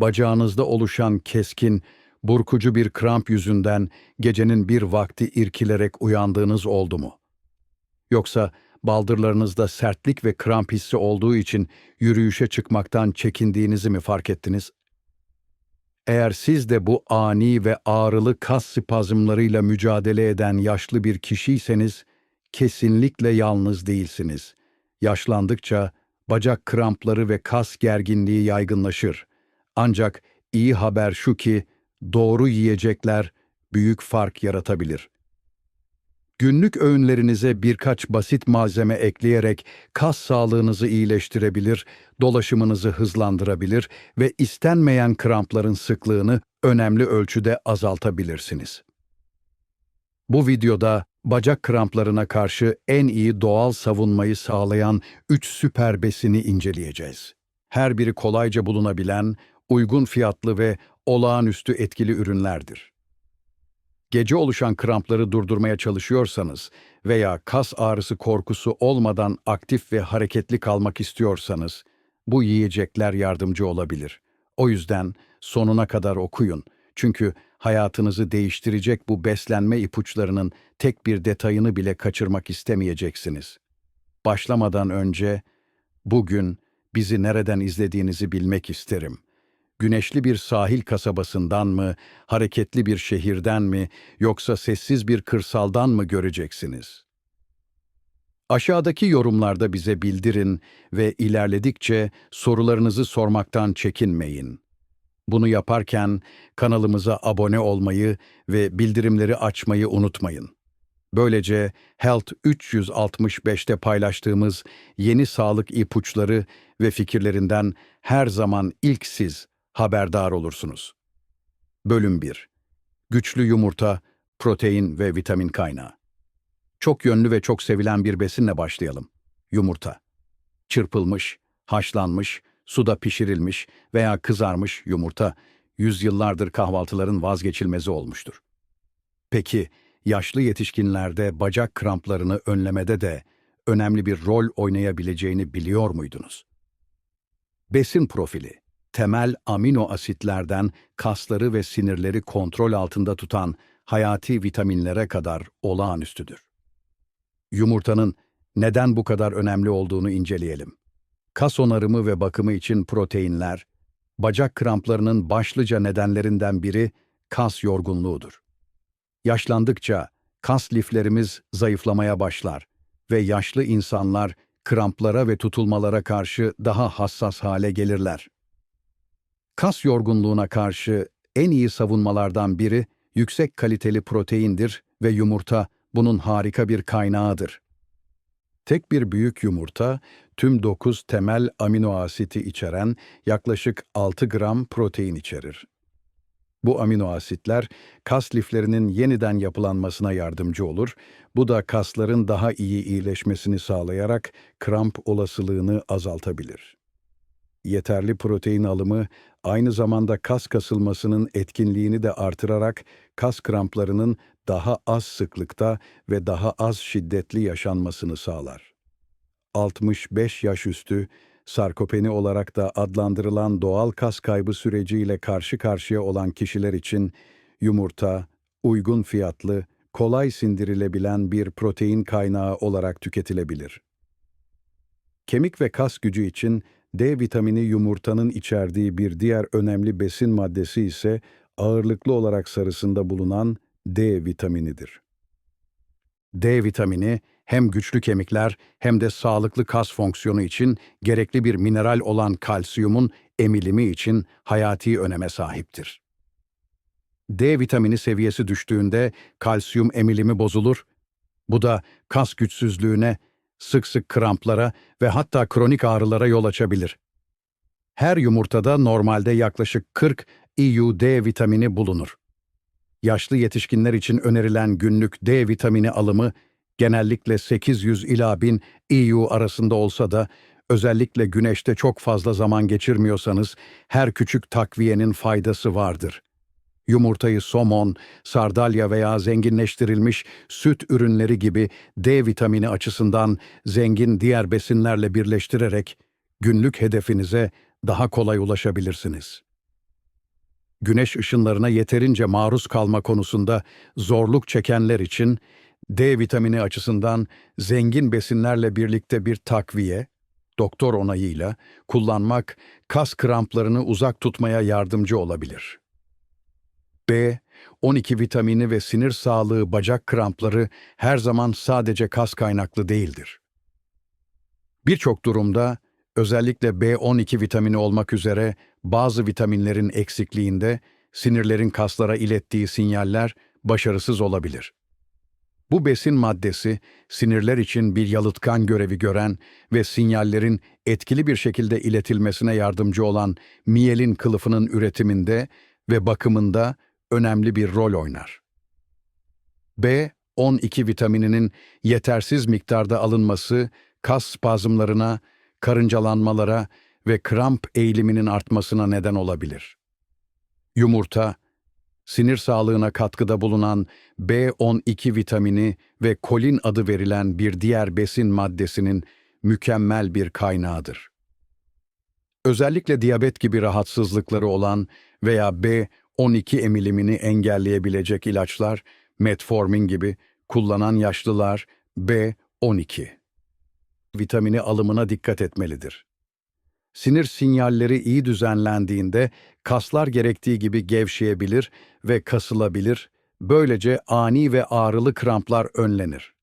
bacağınızda oluşan keskin, burkucu bir kramp yüzünden gecenin bir vakti irkilerek uyandığınız oldu mu? Yoksa baldırlarınızda sertlik ve kramp hissi olduğu için yürüyüşe çıkmaktan çekindiğinizi mi fark ettiniz? Eğer siz de bu ani ve ağrılı kas spazmlarıyla mücadele eden yaşlı bir kişiyseniz, kesinlikle yalnız değilsiniz. Yaşlandıkça bacak krampları ve kas gerginliği yaygınlaşır. Ancak iyi haber şu ki doğru yiyecekler büyük fark yaratabilir. Günlük öğünlerinize birkaç basit malzeme ekleyerek kas sağlığınızı iyileştirebilir, dolaşımınızı hızlandırabilir ve istenmeyen krampların sıklığını önemli ölçüde azaltabilirsiniz. Bu videoda bacak kramplarına karşı en iyi doğal savunmayı sağlayan 3 süper besini inceleyeceğiz. Her biri kolayca bulunabilen, uygun fiyatlı ve olağanüstü etkili ürünlerdir. Gece oluşan krampları durdurmaya çalışıyorsanız veya kas ağrısı korkusu olmadan aktif ve hareketli kalmak istiyorsanız, bu yiyecekler yardımcı olabilir. O yüzden sonuna kadar okuyun. Çünkü hayatınızı değiştirecek bu beslenme ipuçlarının tek bir detayını bile kaçırmak istemeyeceksiniz. Başlamadan önce, bugün bizi nereden izlediğinizi bilmek isterim. Güneşli bir sahil kasabasından mı, hareketli bir şehirden mi, yoksa sessiz bir kırsaldan mı göreceksiniz? Aşağıdaki yorumlarda bize bildirin ve ilerledikçe sorularınızı sormaktan çekinmeyin. Bunu yaparken kanalımıza abone olmayı ve bildirimleri açmayı unutmayın. Böylece Health 365'te paylaştığımız yeni sağlık ipuçları ve fikirlerinden her zaman ilk siz haberdar olursunuz. Bölüm 1 Güçlü yumurta, protein ve vitamin kaynağı. Çok yönlü ve çok sevilen bir besinle başlayalım. Yumurta. Çırpılmış, haşlanmış, suda pişirilmiş veya kızarmış yumurta yüzyıllardır kahvaltıların vazgeçilmezi olmuştur. Peki, yaşlı yetişkinlerde bacak kramplarını önlemede de önemli bir rol oynayabileceğini biliyor muydunuz? Besin profili, temel amino asitlerden kasları ve sinirleri kontrol altında tutan hayati vitaminlere kadar olağanüstüdür. Yumurtanın neden bu kadar önemli olduğunu inceleyelim. Kas onarımı ve bakımı için proteinler, bacak kramplarının başlıca nedenlerinden biri kas yorgunluğudur. Yaşlandıkça kas liflerimiz zayıflamaya başlar ve yaşlı insanlar kramplara ve tutulmalara karşı daha hassas hale gelirler. Kas yorgunluğuna karşı en iyi savunmalardan biri yüksek kaliteli proteindir ve yumurta bunun harika bir kaynağıdır. Tek bir büyük yumurta, tüm 9 temel amino asiti içeren yaklaşık 6 gram protein içerir. Bu amino asitler kas liflerinin yeniden yapılanmasına yardımcı olur. Bu da kasların daha iyi iyileşmesini sağlayarak kramp olasılığını azaltabilir. Yeterli protein alımı aynı zamanda kas kasılmasının etkinliğini de artırarak kas kramplarının daha az sıklıkta ve daha az şiddetli yaşanmasını sağlar. 65 yaş üstü, sarkopeni olarak da adlandırılan doğal kas kaybı süreciyle karşı karşıya olan kişiler için yumurta, uygun fiyatlı, kolay sindirilebilen bir protein kaynağı olarak tüketilebilir. Kemik ve kas gücü için D vitamini yumurtanın içerdiği bir diğer önemli besin maddesi ise ağırlıklı olarak sarısında bulunan D vitaminidir. D vitamini hem güçlü kemikler hem de sağlıklı kas fonksiyonu için gerekli bir mineral olan kalsiyumun emilimi için hayati öneme sahiptir. D vitamini seviyesi düştüğünde kalsiyum emilimi bozulur. Bu da kas güçsüzlüğüne, sık sık kramplara ve hatta kronik ağrılara yol açabilir. Her yumurtada normalde yaklaşık 40 EU D vitamini bulunur. Yaşlı yetişkinler için önerilen günlük D vitamini alımı genellikle 800 ila 1000 EU arasında olsa da özellikle güneşte çok fazla zaman geçirmiyorsanız her küçük takviyenin faydası vardır. Yumurtayı somon, sardalya veya zenginleştirilmiş süt ürünleri gibi D vitamini açısından zengin diğer besinlerle birleştirerek günlük hedefinize daha kolay ulaşabilirsiniz. güneş ışınlarına yeterince maruz kalma konusunda zorluk çekenler için D vitamini açısından zengin besinlerle birlikte bir takviye, doktor onayıyla kullanmak kas kramplarını uzak tutmaya yardımcı olabilir. B, 12 vitamini ve sinir sağlığı bacak krampları her zaman sadece kas kaynaklı değildir. Birçok durumda özellikle B12 vitamini olmak üzere bazı vitaminlerin eksikliğinde sinirlerin kaslara ilettiği sinyaller başarısız olabilir. Bu besin maddesi sinirler için bir yalıtkan görevi gören ve sinyallerin etkili bir şekilde iletilmesine yardımcı olan miyelin kılıfının üretiminde ve bakımında önemli bir rol oynar. B12 vitamininin yetersiz miktarda alınması kas spazmlarına, karıncalanmalara ve kramp eğiliminin artmasına neden olabilir. Yumurta, sinir sağlığına katkıda bulunan B12 vitamini ve kolin adı verilen bir diğer besin maddesinin mükemmel bir kaynağıdır. Özellikle diyabet gibi rahatsızlıkları olan veya B12 emilimini engelleyebilecek ilaçlar, metformin gibi kullanan yaşlılar B12 vitamini alımına dikkat etmelidir. Sinir sinyalleri iyi düzenlendiğinde kaslar gerektiği gibi gevşeyebilir ve kasılabilir, böylece ani ve ağrılı kramplar önlenir.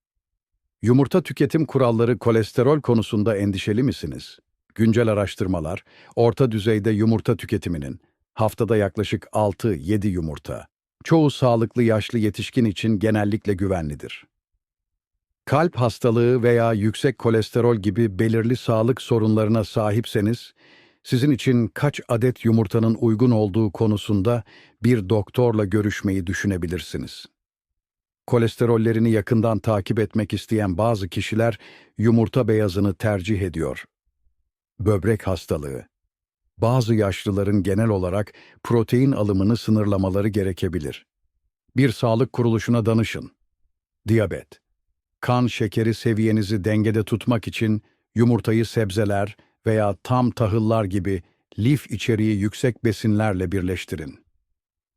Yumurta tüketim kuralları kolesterol konusunda endişeli misiniz? Güncel araştırmalar, orta düzeyde yumurta tüketiminin, haftada yaklaşık 6-7 yumurta, çoğu sağlıklı yaşlı yetişkin için genellikle güvenlidir. Kalp hastalığı veya yüksek kolesterol gibi belirli sağlık sorunlarına sahipseniz, sizin için kaç adet yumurtanın uygun olduğu konusunda bir doktorla görüşmeyi düşünebilirsiniz. Kolesterollerini yakından takip etmek isteyen bazı kişiler yumurta beyazını tercih ediyor. Böbrek hastalığı. Bazı yaşlıların genel olarak protein alımını sınırlamaları gerekebilir. Bir sağlık kuruluşuna danışın. Diyabet kan şekeri seviyenizi dengede tutmak için yumurtayı sebzeler veya tam tahıllar gibi lif içeriği yüksek besinlerle birleştirin.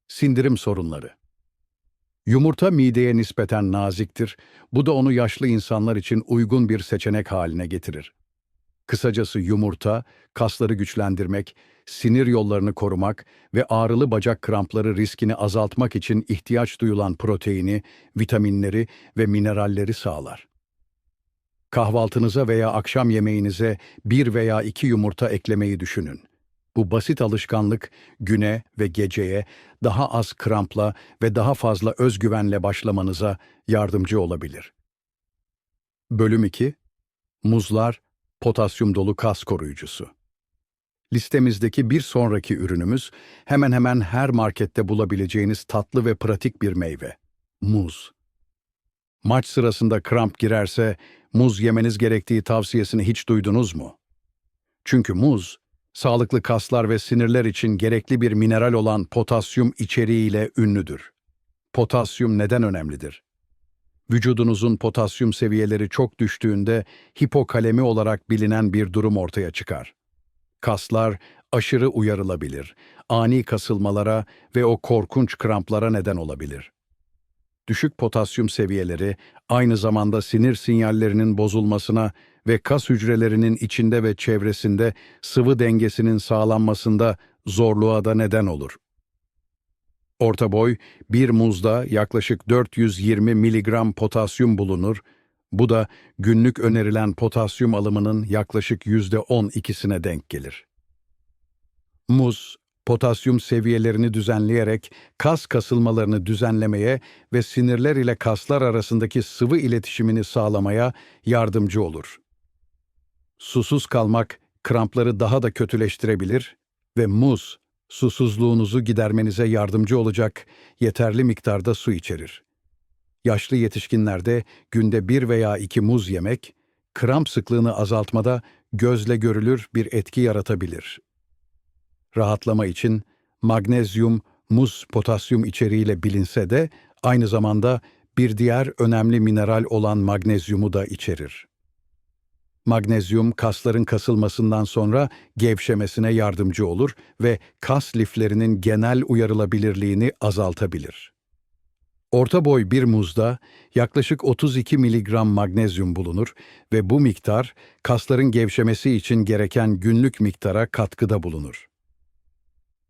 Sindirim sorunları Yumurta mideye nispeten naziktir, bu da onu yaşlı insanlar için uygun bir seçenek haline getirir. Kısacası yumurta, kasları güçlendirmek, sinir yollarını korumak ve ağrılı bacak krampları riskini azaltmak için ihtiyaç duyulan proteini, vitaminleri ve mineralleri sağlar. Kahvaltınıza veya akşam yemeğinize bir veya iki yumurta eklemeyi düşünün. Bu basit alışkanlık güne ve geceye daha az krampla ve daha fazla özgüvenle başlamanıza yardımcı olabilir. Bölüm 2 Muzlar, potasyum dolu kas koruyucusu. Listemizdeki bir sonraki ürünümüz hemen hemen her markette bulabileceğiniz tatlı ve pratik bir meyve. Muz. Maç sırasında kramp girerse muz yemeniz gerektiği tavsiyesini hiç duydunuz mu? Çünkü muz, sağlıklı kaslar ve sinirler için gerekli bir mineral olan potasyum içeriğiyle ünlüdür. Potasyum neden önemlidir? Vücudunuzun potasyum seviyeleri çok düştüğünde hipokalemi olarak bilinen bir durum ortaya çıkar. Kaslar aşırı uyarılabilir, ani kasılmalara ve o korkunç kramplara neden olabilir. Düşük potasyum seviyeleri aynı zamanda sinir sinyallerinin bozulmasına ve kas hücrelerinin içinde ve çevresinde sıvı dengesinin sağlanmasında zorluğa da neden olur. Orta boy, bir muzda yaklaşık 420 mg potasyum bulunur, bu da günlük önerilen potasyum alımının yaklaşık %12'sine denk gelir. Muz, potasyum seviyelerini düzenleyerek kas kasılmalarını düzenlemeye ve sinirler ile kaslar arasındaki sıvı iletişimini sağlamaya yardımcı olur. Susuz kalmak krampları daha da kötüleştirebilir ve muz, susuzluğunuzu gidermenize yardımcı olacak yeterli miktarda su içerir. Yaşlı yetişkinlerde günde bir veya iki muz yemek, kramp sıklığını azaltmada gözle görülür bir etki yaratabilir. Rahatlama için magnezyum, muz, potasyum içeriğiyle bilinse de aynı zamanda bir diğer önemli mineral olan magnezyumu da içerir. Magnezyum kasların kasılmasından sonra gevşemesine yardımcı olur ve kas liflerinin genel uyarılabilirliğini azaltabilir. Orta boy bir muzda yaklaşık 32 mg magnezyum bulunur ve bu miktar kasların gevşemesi için gereken günlük miktara katkıda bulunur.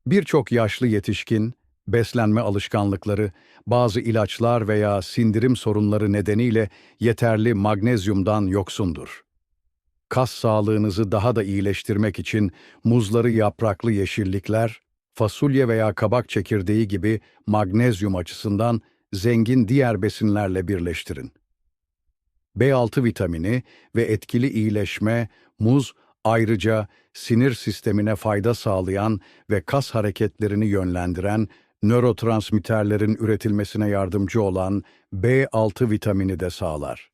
Birçok yaşlı yetişkin, beslenme alışkanlıkları, bazı ilaçlar veya sindirim sorunları nedeniyle yeterli magnezyumdan yoksundur. Kas sağlığınızı daha da iyileştirmek için muzları yapraklı yeşillikler, fasulye veya kabak çekirdeği gibi magnezyum açısından zengin diğer besinlerle birleştirin. B6 vitamini ve etkili iyileşme, muz ayrıca sinir sistemine fayda sağlayan ve kas hareketlerini yönlendiren nörotransmitterlerin üretilmesine yardımcı olan B6 vitamini de sağlar.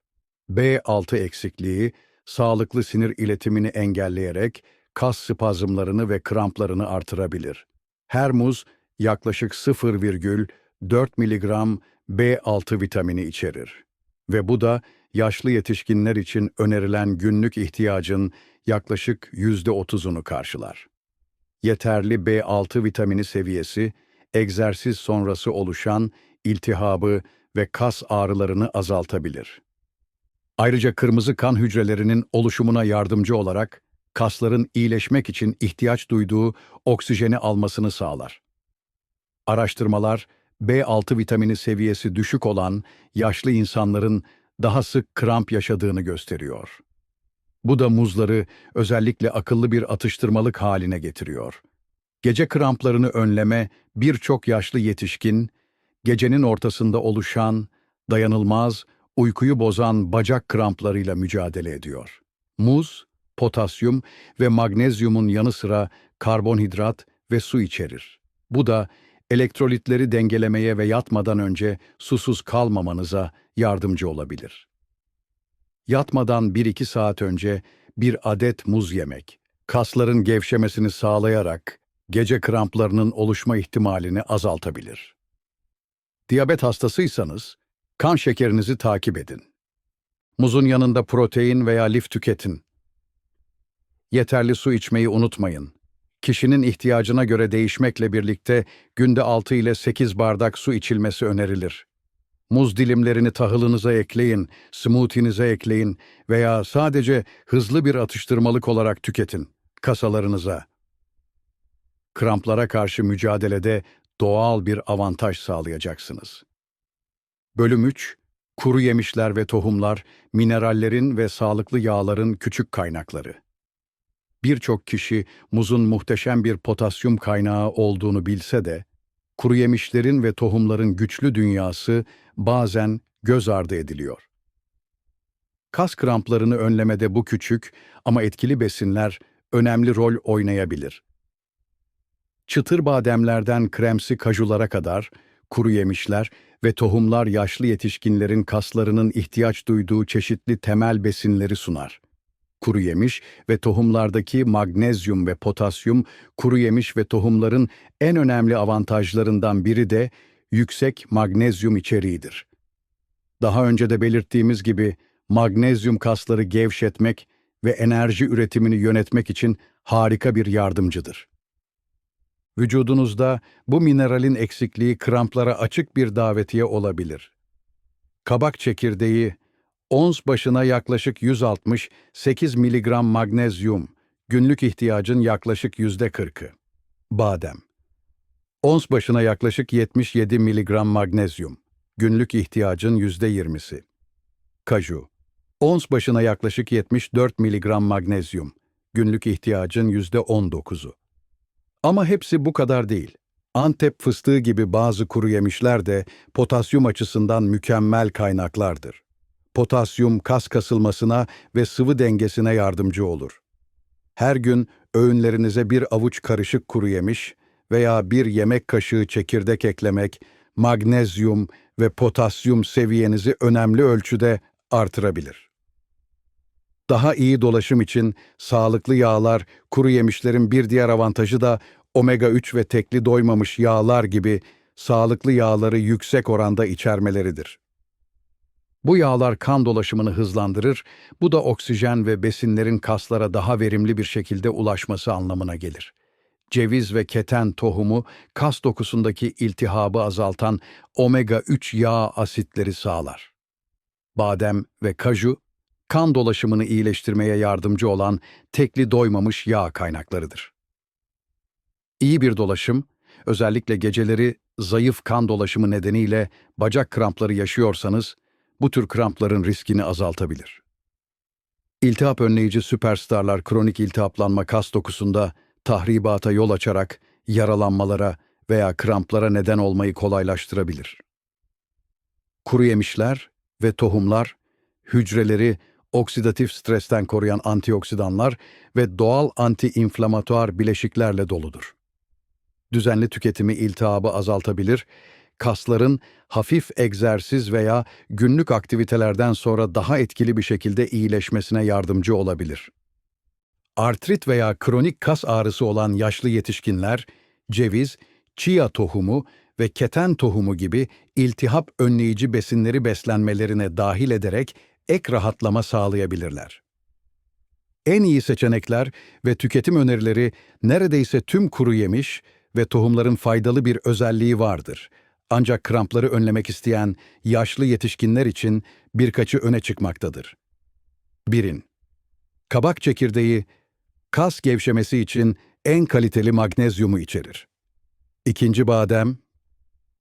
B6 eksikliği, sağlıklı sinir iletimini engelleyerek kas spazmlarını ve kramplarını artırabilir. Her muz yaklaşık 0,4 mg B6 vitamini içerir. Ve bu da yaşlı yetişkinler için önerilen günlük ihtiyacın yaklaşık %30'unu karşılar. Yeterli B6 vitamini seviyesi, egzersiz sonrası oluşan iltihabı ve kas ağrılarını azaltabilir. Ayrıca kırmızı kan hücrelerinin oluşumuna yardımcı olarak kasların iyileşmek için ihtiyaç duyduğu oksijeni almasını sağlar. Araştırmalar, B6 vitamini seviyesi düşük olan yaşlı insanların daha sık kramp yaşadığını gösteriyor. Bu da muzları özellikle akıllı bir atıştırmalık haline getiriyor. Gece kramplarını önleme birçok yaşlı yetişkin, gecenin ortasında oluşan, dayanılmaz, uykuyu bozan bacak kramplarıyla mücadele ediyor. Muz, potasyum ve magnezyumun yanı sıra karbonhidrat ve su içerir. Bu da elektrolitleri dengelemeye ve yatmadan önce susuz kalmamanıza yardımcı olabilir. Yatmadan 1-2 saat önce bir adet muz yemek, kasların gevşemesini sağlayarak gece kramplarının oluşma ihtimalini azaltabilir. Diyabet hastasıysanız, kan şekerinizi takip edin. Muzun yanında protein veya lif tüketin. Yeterli su içmeyi unutmayın. Kişinin ihtiyacına göre değişmekle birlikte günde 6 ile 8 bardak su içilmesi önerilir. Muz dilimlerini tahılınıza ekleyin, smoothie'nize ekleyin veya sadece hızlı bir atıştırmalık olarak tüketin kasalarınıza. Kramplara karşı mücadelede doğal bir avantaj sağlayacaksınız. Bölüm 3 Kuru yemişler ve tohumlar, minerallerin ve sağlıklı yağların küçük kaynakları. Birçok kişi muzun muhteşem bir potasyum kaynağı olduğunu bilse de, kuru yemişlerin ve tohumların güçlü dünyası bazen göz ardı ediliyor. Kas kramplarını önlemede bu küçük ama etkili besinler önemli rol oynayabilir. Çıtır bademlerden kremsi kajulara kadar kuru yemişler ve tohumlar yaşlı yetişkinlerin kaslarının ihtiyaç duyduğu çeşitli temel besinleri sunar. Kuru yemiş ve tohumlardaki magnezyum ve potasyum, kuru yemiş ve tohumların en önemli avantajlarından biri de yüksek magnezyum içeriğidir. Daha önce de belirttiğimiz gibi magnezyum kasları gevşetmek ve enerji üretimini yönetmek için harika bir yardımcıdır. Vücudunuzda bu mineralin eksikliği kramplara açık bir davetiye olabilir. Kabak çekirdeği, ons başına yaklaşık 168 mg magnezyum, günlük ihtiyacın yaklaşık %40'ı. Badem, ons başına yaklaşık 77 mg magnezyum, günlük ihtiyacın %20'si. Kaju, ons başına yaklaşık 74 mg magnezyum, günlük ihtiyacın %19'u. Ama hepsi bu kadar değil. Antep fıstığı gibi bazı kuru yemişler de potasyum açısından mükemmel kaynaklardır. Potasyum kas kasılmasına ve sıvı dengesine yardımcı olur. Her gün öğünlerinize bir avuç karışık kuru yemiş veya bir yemek kaşığı çekirdek eklemek, magnezyum ve potasyum seviyenizi önemli ölçüde artırabilir. Daha iyi dolaşım için sağlıklı yağlar, kuru yemişlerin bir diğer avantajı da omega 3 ve tekli doymamış yağlar gibi sağlıklı yağları yüksek oranda içermeleridir. Bu yağlar kan dolaşımını hızlandırır, bu da oksijen ve besinlerin kaslara daha verimli bir şekilde ulaşması anlamına gelir. Ceviz ve keten tohumu kas dokusundaki iltihabı azaltan omega-3 yağ asitleri sağlar. Badem ve kaju, kan dolaşımını iyileştirmeye yardımcı olan tekli doymamış yağ kaynaklarıdır. İyi bir dolaşım, özellikle geceleri zayıf kan dolaşımı nedeniyle bacak krampları yaşıyorsanız, bu tür krampların riskini azaltabilir. İltihap önleyici süperstarlar kronik iltihaplanma kas dokusunda tahribata yol açarak yaralanmalara veya kramplara neden olmayı kolaylaştırabilir. Kuru yemişler ve tohumlar, hücreleri oksidatif stresten koruyan antioksidanlar ve doğal antiinflamatuar bileşiklerle doludur. Düzenli tüketimi iltihabı azaltabilir, kasların hafif egzersiz veya günlük aktivitelerden sonra daha etkili bir şekilde iyileşmesine yardımcı olabilir. Artrit veya kronik kas ağrısı olan yaşlı yetişkinler, ceviz, chia tohumu ve keten tohumu gibi iltihap önleyici besinleri beslenmelerine dahil ederek ek rahatlama sağlayabilirler. En iyi seçenekler ve tüketim önerileri neredeyse tüm kuru yemiş ve tohumların faydalı bir özelliği vardır. Ancak krampları önlemek isteyen yaşlı yetişkinler için birkaçı öne çıkmaktadır. 1'in Kabak çekirdeği kas gevşemesi için en kaliteli magnezyumu içerir. İkinci badem,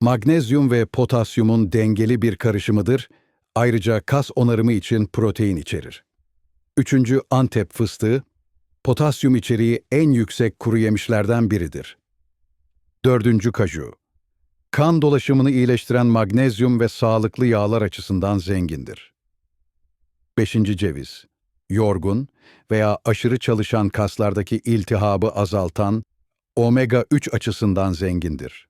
magnezyum ve potasyumun dengeli bir karışımıdır, ayrıca kas onarımı için protein içerir. Üçüncü Antep fıstığı, potasyum içeriği en yüksek kuru yemişlerden biridir. Dördüncü kaju, kan dolaşımını iyileştiren magnezyum ve sağlıklı yağlar açısından zengindir. Beşinci ceviz, yorgun veya aşırı çalışan kaslardaki iltihabı azaltan, omega-3 açısından zengindir.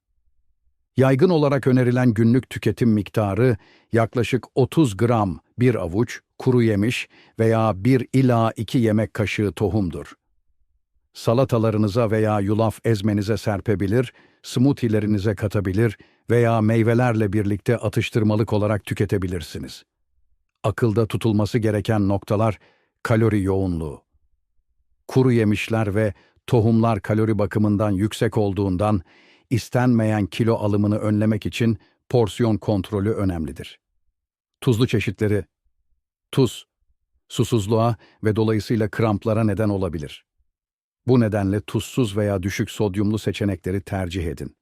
Yaygın olarak önerilen günlük tüketim miktarı yaklaşık 30 gram bir avuç kuru yemiş veya 1 ila 2 yemek kaşığı tohumdur. Salatalarınıza veya yulaf ezmenize serpebilir, smoothie'lerinize katabilir veya meyvelerle birlikte atıştırmalık olarak tüketebilirsiniz. Akılda tutulması gereken noktalar kalori yoğunluğu. Kuru yemişler ve tohumlar kalori bakımından yüksek olduğundan istenmeyen kilo alımını önlemek için porsiyon kontrolü önemlidir. Tuzlu çeşitleri Tuz, susuzluğa ve dolayısıyla kramplara neden olabilir. Bu nedenle tuzsuz veya düşük sodyumlu seçenekleri tercih edin.